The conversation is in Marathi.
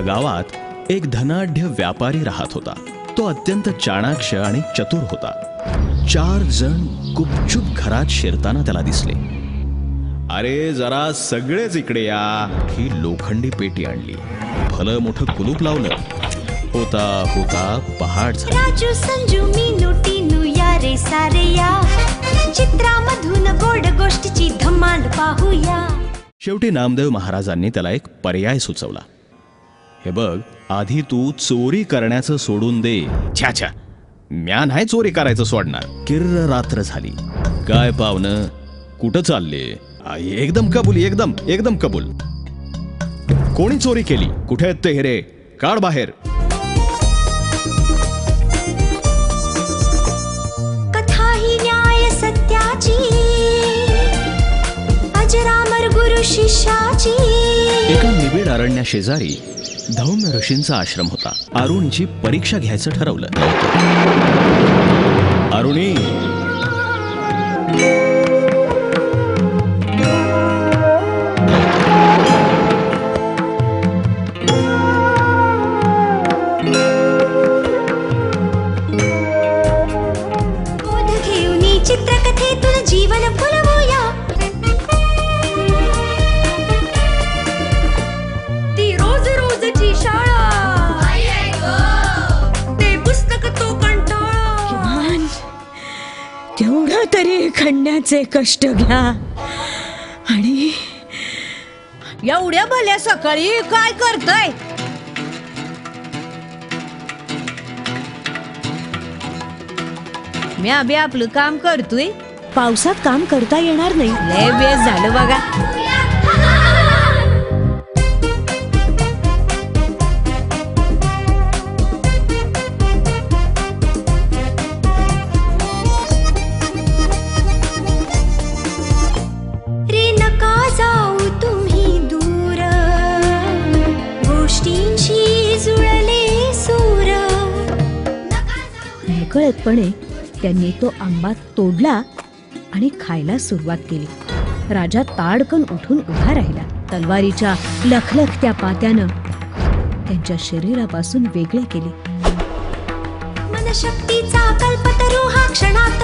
गावात एक धनाढ्य व्यापारी राहत होता. तो अत्यंत चाणाक्ष आणि चतुर होता. चार जण गुपचूप घरात शिरताना त्याला दिसले. अरे जरा सगळेच इकडे या ही लोखंडी पेटी आणली. भलं मोठं कुलूप लावलं. होता होता पहाड झाला. राजू संजू मीनू टीनू या रे सारे या. चित्रामधून गोड गोष्टीची धमाल पाहूया. शेवटी नामदेव महाराजांनी त्याला एक पर्याय सुचवला. हे बघ आधी तू चोरी करण्याचं सोडून दे. छ्या छ्या. म्या नाही चोरी करायचं सोडणार. किर्र रात्र झाली. काय पावनं कुठं चालले? आ, एकदम कबूल एकदम एकदम कबूल. कोणी चोरी केली? कुठे आहेत ते हिरे? काढ बाहेर. कथा ही न्याय सत्याची. अजरामर गुरु शिष्याची. नांदेड निबिड अरण्या शेजारी धौम्य ऋषींचा आश्रम होता. अरुणीची परीक्षा घ्यायचं ठरवलं. अरुणी! चित्रकथेतून जीवन फुल तरी खंडण्याचे कष्ट घ्या. आणि एवढ्या भल्या सकाळी काय करताय? मी अभि आपलं काम करतोय. पावसात काम करता येणार नाही. लय बेस झालं बघा. नकळतपणे त्यांनी तो आंबा तोडला आणि खायला सुरुवात केली. राजा ताडकन उठून उभा राहिला. तलवारीच्या लखलखत्या पात्यानं त्यांच्या शरीरापासून वेगळे केले. मनशक्तीचा कल्पतरू हा क्षणा